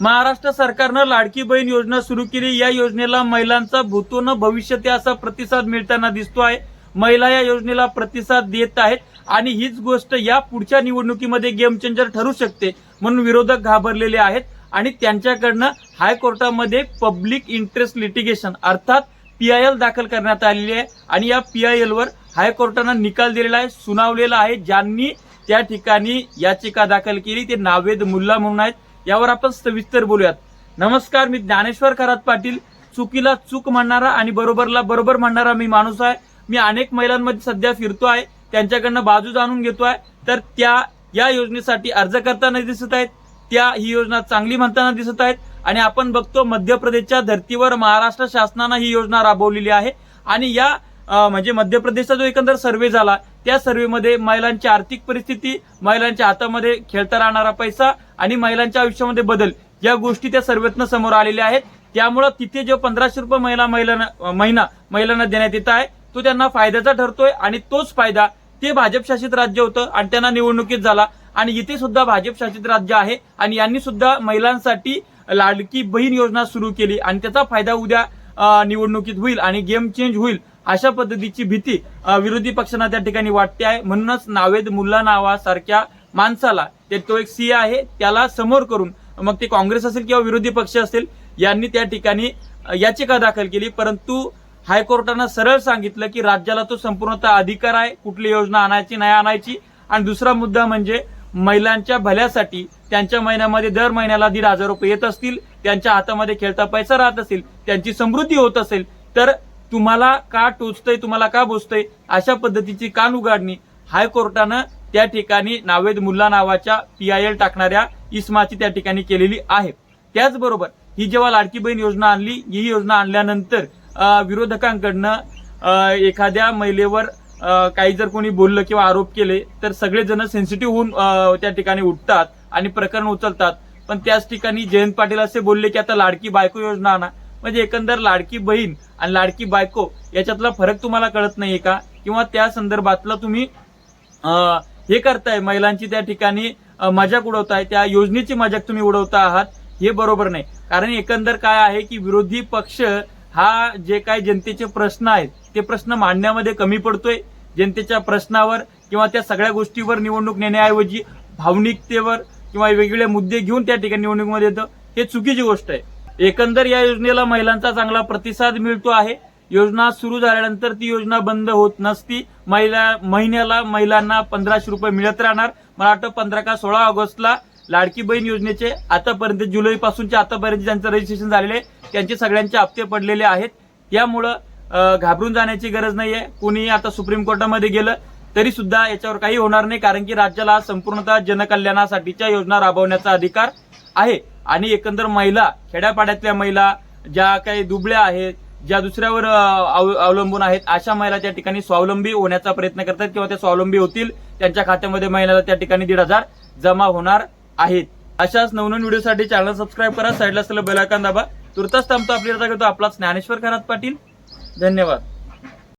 महाराष्ट्र सरकारनं लाडकी बहीण योजना सुरू केली. या योजनेला महिलांचा भूतोन भविष्यते असा प्रतिसाद मिळताना दिसतो आहे महिला या योजनेला प्रतिसाद देत आहेत आणि हीच गोष्ट या पुढच्या निवडणुकीमध्ये गेम चेंजर ठरू शकते म्हणून विरोधक घाबरलेले आहेत आणि त्यांच्याकडनं हायकोर्टामध्ये पब्लिक इंटरेस्ट लिटिगेशन अर्थात पी आय एल दाखल करण्यात आलेली आहे आणि या पी आय एलवर हायकोर्टानं निकाल दिलेला आहे सुनावलेला आहे. ज्यांनी त्या ठिकाणी याचिका दाखल केली ते नावेद मुल्ला म्हणून आहेत. यावर आपण सविस्तर बोलूयात. नमस्कार मी ज्ञानेश्वर खरात पाटील. चुकीला चूक म्हणणारा आणि बरोबरला बरोबर म्हणणारा मी माणूस आहे. मी अनेक महिलांमध्ये सध्या फिरतो आहे. त्यांच्याकडनं बाजू जाणून घेतो आहे. तर त्या या योजनेसाठी अर्ज करताना दिसत आहेत. त्या ही योजना चांगली म्हणताना दिसत आहेत. आणि आपण बघतो मध्य प्रदेशच्या धर्तीवर महाराष्ट्र शासनानं ही योजना राबवलेली आहे. आणि या म्हणजे मध्य प्रदेशचा जो एकंदर सर्वे झाला त्या सर्व्हेमध्ये महिलांची आर्थिक परिस्थिती महिलांच्या हातामध्ये खेळता राहणारा पैसा आणि महिलांच्या आयुष्यामध्ये बदल या गोष्टी त्या सर्वेतनं समोर आलेल्या आहेत. त्यामुळं तिथे जो पंधराशे रुपये महिला महिलांना महिना महिलांना देण्यात येत आहे तो त्यांना फायद्याचा ठरतोय आणि तोच फायदा ते भाजप शासित राज्य होतं आणि त्यांना निवडणुकीत झाला. आणि इथे सुद्धा भाजप शासित राज्य आहे आणि यांनी सुद्धा महिलांसाठी लाडकी बहीण योजना सुरू केली आणि त्याचा फायदा उद्या निवडणुकीत होईल आणि गेम चेंज होईल अशा पद्धतीची भीती विरोधी पक्षांना त्या ठिकाणी वाटते आहे. म्हणूनच नावेद मुल्ला नावासारख्या माणसाला ते तो एक सी आहे त्याला समोर करून मग ते काँग्रेस असेल किंवा विरोधी पक्ष असेल यांनी त्या ठिकाणी याचिका दाखल केली. परंतु हायकोर्टानं सरळ सांगितलं की राज्याला तो संपूर्णतः अधिकार आहे कुठली योजना आणायची नाही आणायची. आणि दुसरा मुद्दा म्हणजे महिलांच्या भल्यासाठी त्यांच्या महिन्यामध्ये दर महिन्याला दीड हजार रुपये येत असतील त्यांच्या हातामध्ये खेळता पैसा राहत असेल त्यांची समृद्धी होत असेल तर तुम्हाला का टोचतंय तुम्हाला का बोचतंय अशा पद्धतीची कान उघाडणी हायकोर्टानं त्या ठिकाणी नावेद मुल्ला नावाच्या पी आय एल टाकणाऱ्या इस्माची त्या ठिकाणी केलेली आहे. त्याचबरोबर ही जेव्हा लाडकी बहीण योजना आणली ही योजना आणल्यानंतर विरोधकांकडनं एखाद्या महिलेवर काही जर कोणी बोललं किंवा आरोप केले तर सगळेजण सेन्सिटिव्ह होऊन त्या ठिकाणी उठतात आणि प्रकरण उचलतात. पण त्याच ठिकाणी जयंत पाटील असे बोलले की आता लाडकी बायको योजना आणा. म्हणजे एकंदर लाडकी बहीण आणि लाडकी बायको याच्यातला फरक तुम्हाला कळत नाहीये का? किंवा त्या संदर्भातलं तुम्ही हे करताय महिलांची त्या ठिकाणी मजाक उडवताय त्या योजनेची मजाक तुम्ही उडवता आहात हे बरोबर नाही. कारण एकंदर काय आहे की विरोधी पक्ष हा जे काय जनतेचे प्रश्न आहेत ते प्रश्न मांडण्यामध्ये कमी पडतोय. जनतेच्या प्रश्नावर किंवा त्या सगळ्या गोष्टीवर निवडणूक नेण्याऐवजी भावनिकतेवर किंवा वेगवेगळे मुद्दे घेऊन त्या ठिकाणी निवडणुकीमध्ये येतं हे चुकीची गोष्ट आहे. एकंदर या योजनेला महिलांचा चांगला प्रतिसाद मिळतो आहे. योजना सुरू झाल्यानंतर ती योजना बंद होत नसती. महिला महिन्याला महिलांना पंधराशे रुपये मिळत राहणार. मला वाटतं पंधरा का सोळा ऑगस्टला लाडकी बहीण योजनेचे आतापर्यंत जुलैपासूनचे आतापर्यंत ज्यांचं रजिस्ट्रेशन झालेले आहे, त्यांचे सगळ्यांचे हप्ते पडलेले आहेत. यामुळं घाबरून जाण्याची गरज नाही आहे कुणी आता सुप्रीम कोर्टामध्ये गेलं तरी सुद्धा याच्यावर काही होणार नाही कारण की राज्याला संपूर्णतः जनकल्याणासाठीच्या योजना राबवण्याचा अधिकार आहे. आणि एकंदर महिला खेड्यापाड्यातल्या महिला ज्या काही दुबळ्या आहेत ज्या दुसऱ्यावर अव- अवलंबून आहेत अशा महिला त्या ठिकाणी स्वावलंबी होण्याचा प्रयत्न करतात किंवा त्या स्वावलंबी होतील त्यांच्या खात्यामध्ये महिलाला त्या ठिकाणी दीड हजार जमा होणार आहेत. अशाच नवनवीन व्हिडिओसाठी चॅनल सबस्क्राईब करा साईडला असलेलं बेल दाबा. तुर्तास थांबतो आपली घेतो. आपला ज्ञानेश्वर खरात पाटील. धन्यवाद.